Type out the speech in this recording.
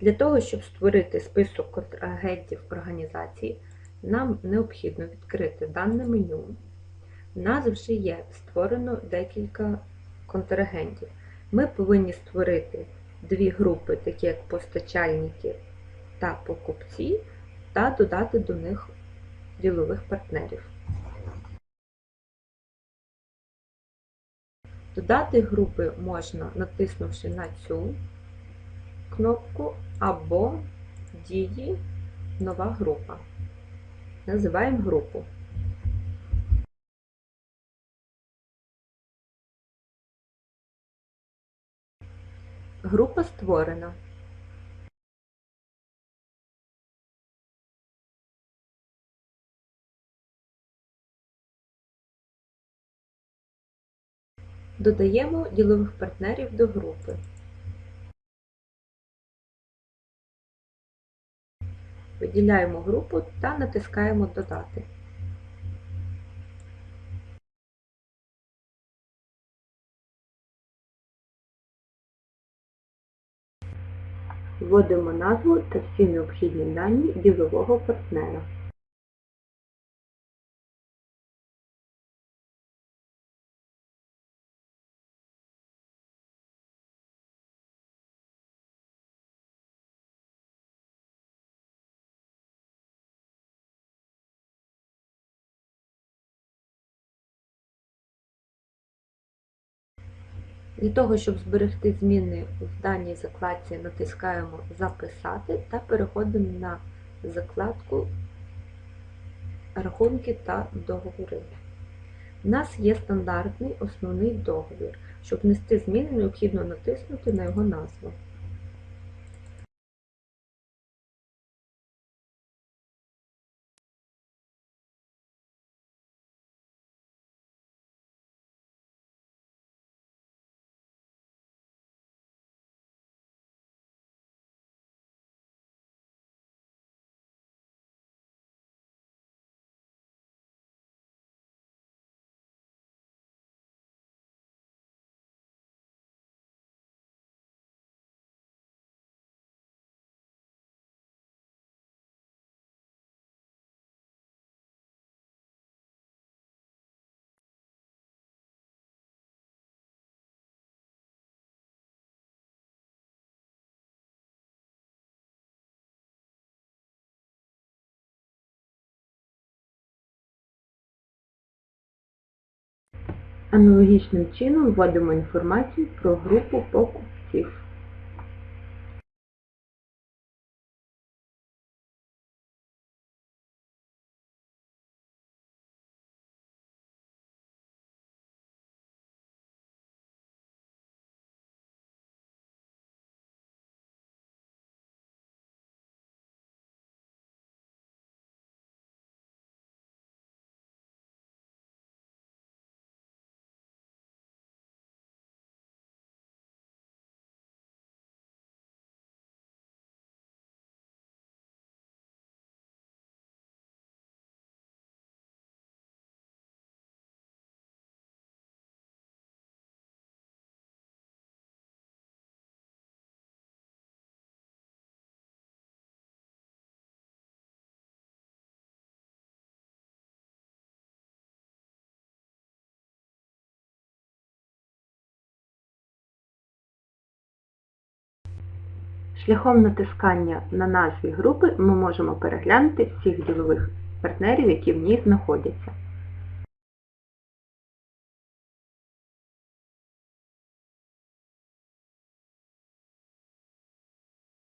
Для того, щоб створити список контрагентів організації, нам необхідно відкрити дане меню. У нас вже є створено декілька контрагентів. Ми повинні створити дві групи, такі як постачальники та покупці, та додати до них ділових партнерів. Додати групи можна, натиснувши на цю кнопку або дії нова група. Називаємо групу. Група створена. Додаємо ділових партнерів до групи. Виділяємо групу та натискаємо Додати. Вводимо назву та всі необхідні дані ділового партнера. Для того, щоб зберегти зміни в даній закладці, натискаємо Записати та переходимо на закладку Рахунки та договори. У нас є стандартний основний договір. Щоб внести зміни, необхідно натиснути на його назву. Аналогічним чином вводимо інформацію про групу покупців. Шляхом натискання на назві групи ми можемо переглянути всіх ділових партнерів, які в ній знаходяться.